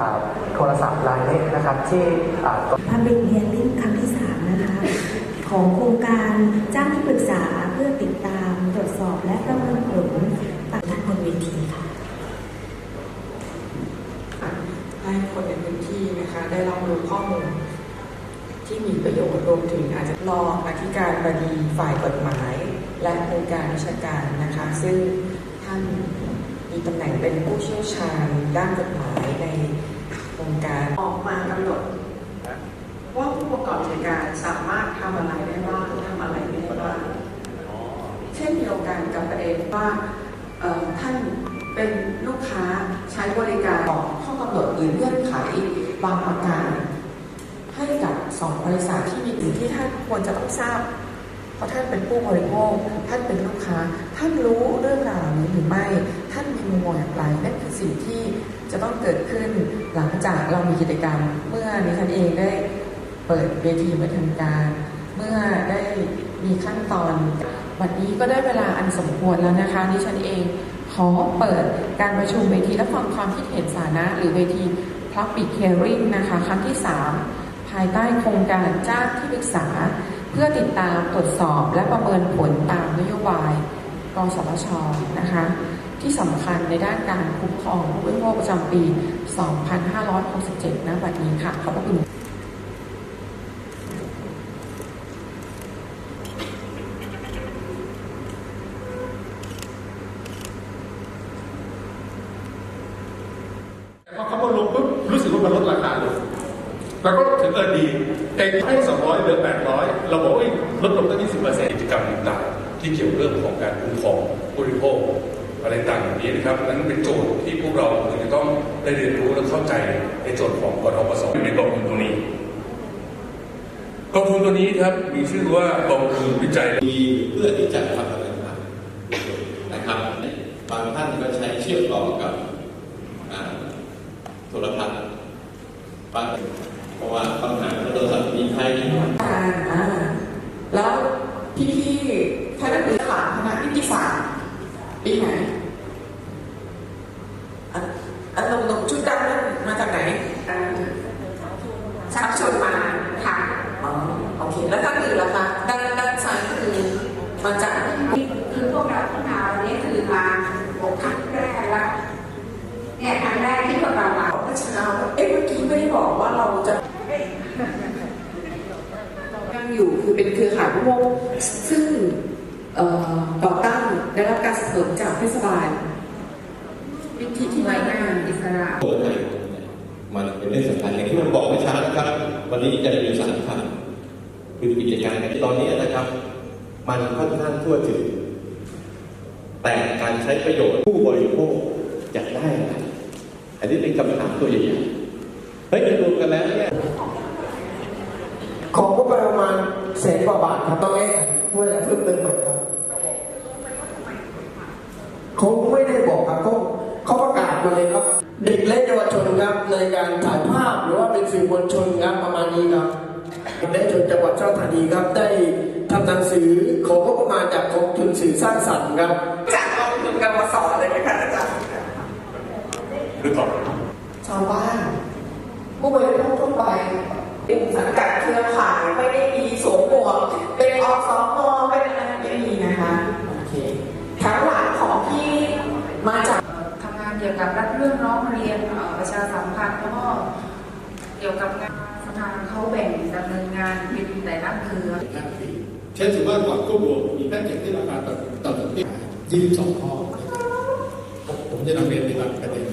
อ่าโทรศัพท์รายเล็กนะครับที่อ่า Public Hearing ครั้งที่3นะคะ ของโครงการจ้างที่ปรึกษาเพื่อติดตามตรวจสอบและประเมินผลต่างด้านบนเวทีค่ะให้คนในพื้นที่นะคะได้รับรู้ข้อมูลที่มีประโยชน์รวมถึงอาจจะรองอธิการบดีฝ่ายกฎหมาย และองค์การวิชาการนะคะ ซึ่งท่าน มีตำแหน่งเป็นผู้เชี่ยวชาญด้านกฎหมายในองค์การออกมากำหนดว่าผู้ประกอบกิจการสามารถทำอะไรได้บ้างทำอะไรไม่ได้บ้างเช่นเดียวกันกับประเด็นว่าท่านเป็นลูกค้าใช้บริการของข้อกำหนดหรือเงื่อนไขบางประการให้กับสองบริษัทที่มีอื่ที่ท่านควรจะต้องทราบ เพราะท่านเป็นผู้บริโภค ท่านเป็นลูกค้า ท่านรู้เรื่องราวนี้หรือไม่ ท่านมีมุมมองอย่างไรนั่นคือสิ่งที่จะต้องเกิดขึ้นหลังจากเรามีกิจกรรม เมื่อนิฉันเองได้เปิดเวทีมาทำการ เมื่อได้มีขั้นตอนวันนี้ก็ได้เวลาอันสมควรแล้วนะคะดิฉันเองขอเปิดการประชุมเวทีและฟังความคิดเห็นสาธารณะหรือเวที Public Hearing นะคะครั้งที่ 3 ภายใต้โครงการจ้างที่ปรึกษา พื่อติดตามตรวจสอบและประเมินผลตามนโยบายกสทชนะคะที่สำคัญในด้านการคุ้มครองผู้บริโภคประจำปี 2567ณบัดนี้ค่ะ ขอบพระคุณพอเขามาลงปุ๊บรู้สึกว่ามันลดราคา ลงแล้วก็ถึงเออดีแต่ให้สองร้อยเหลือแปดร้อยเราบอกว่าลดลงตั้งยี่สิบเปอร์เซ็นต์กิจกรรมต่างๆที่เกี่ยวเรื่องของการคุ้มครองผู้บริโภคอะไรต่างอย่างนี้นะครับนั้นเป็นโจทย์ที่พวกเราควรจะต้องได้เรียนรู้และเข้าใจในโจทย์ของกทปสอยู่ในกองทุนตัวนี้กองทุนตัวนี้ครับมีชื่อว่ากองทุนวิจัยดีเพื่อที่จะทำอะไรต่างนะครับบางท่านก็ใช้เชื่อมต่อกับโทรทัศน์บาง เพราะว่าปัญหาโทรศัพท์มีใครการอ่าแล้วพี่พี่ๆท่านนักเรียนหลานคณะนิติศาสตร์ปีไหนอันอันหนุ่มๆชุดดำนั่นมาจากไหนอ่าชักชวนมาค่ะอ๋อโอเค แล้วท่านอื่นล่ะคะด้านด้านซ้ายคือมาจากคือพวกเราทั้งเราเนี่ยคือมาหกครั้งแรกแล้วเนี่ยครั้งแรกที่พวกเรามาเมื่อเช้าเอ๊ะเมื่อกี้ไม่ได้บอกว่าเราจะยัง อยู่คือเป็นเครือข่ายผู้บริโภคซึ่งเอ่อต่อตั้งได้รับการสนับสนุนจากเทศบาลวิธีที่หน่ไม่วยงางานนอิสระตัวไหนมันเป็นเรื่องสำคัญอย่างที่ผมบอกเมื่อเช้านะครับ วันนี้จะมีสารพันคือกิจการตอนนี้นะครับ มันค่อนข้างทั่วถึง แต่การใช้ประโยชน์ผู้บริโภคจะได้อะไรอันนี้เป็นคำถามตัวใหญ่ๆเฮ้ยรวมกันแล้วเนี่ย ของก็ประมาณแสน กว่าบาทครับต้องเอ๊ะเพื่อเพิ่มเติมหน่อยครับเขาไม่ได้บอกครับเขาเขาประกาศมาเลยครับ เด็กและเยาวชนครับในการถ่ายภาพหรือว่าเป็นสื่อมวลชนครับประมาณนี้ครับเด็กและเยาวชนจังหวัดเจ้าธานีครับได้ทำหนังสือขอก็ประมาณจากกองทุนสื่อสร้างสรรค์ครับจากกองทุนกรรมสอนเลยไหมคะอาจารย์หรือต่อชาวบ้านผู้บริโภคทั่วไปเป็นสังกัดเครือข่าย กับรับเรื่องร้องเรียนประชาสัมพันธ์แล้วก็เกี่ยวกับงานสถานเขาแบ่งดำเนินงานเป็นแต่ละเครือห้าปีเช่นถือว่าก่อนก็บวกมีแพ็กเกจที่ราคาต่ำต่ำที่22ข้อนะครับผมจะนำเรียนในบางประเด็น